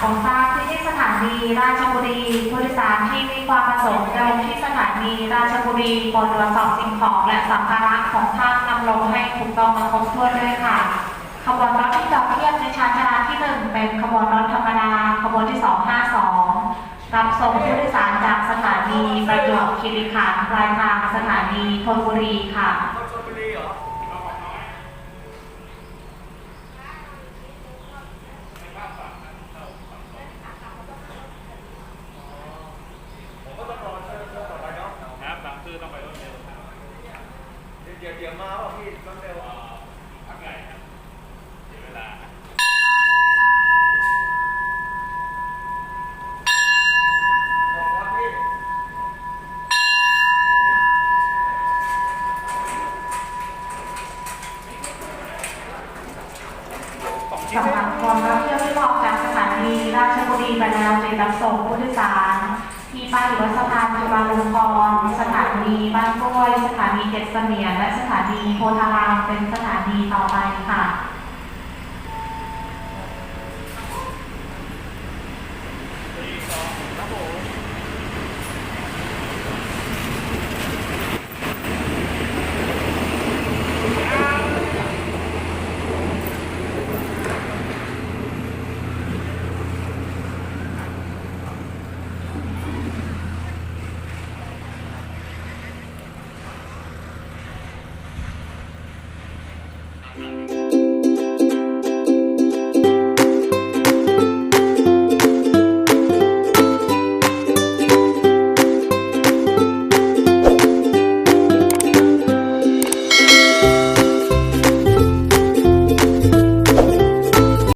ของแท้ที่ที่สถานีราชบุรีผู้โดยสารที่มีความประสงค์จะลงที่สถานีราชบุรีโปรดตรวจสอบสิ่งของและสัมภาระของท่านนำลงให้ถูกต้องและครบถ้วนด้วยค่ะ ขบวนรถที่จอดเทียบในชั้นชาลาที่หนึ่งเป็นขบวนรถธรรมดาขบวนที่ 252 รับส่งผู้โดยสารจากสถานีประจวบคีรีขันธ์ปลายทางสถานีธนบุรีค่ะ ชลบุรีเหรอ ผมก็ต้องรอเชิญเชิญต่อไปเนาะ คือต้องไปรถเร็วครับเดี๋ยวเดี๋ยวมาเปล่ะพี่รถเร็วอ่าพักใหญ่ครับเสียเวลาครับขอบครับพี่สำหรับคนรับเที่ยวที่ออกจากสถานีราชบุรีไปแล้วเตรียมรับส่งผู้โดยสาร ที่ป้ายรถสะพานจุฬาลงกรณ์ นีบ้านกล้วยสถานีเจ็ดเสมียนและสถานีโพธารามเป็นสถานีต่อไปค่ะ สี่สองครับผม เ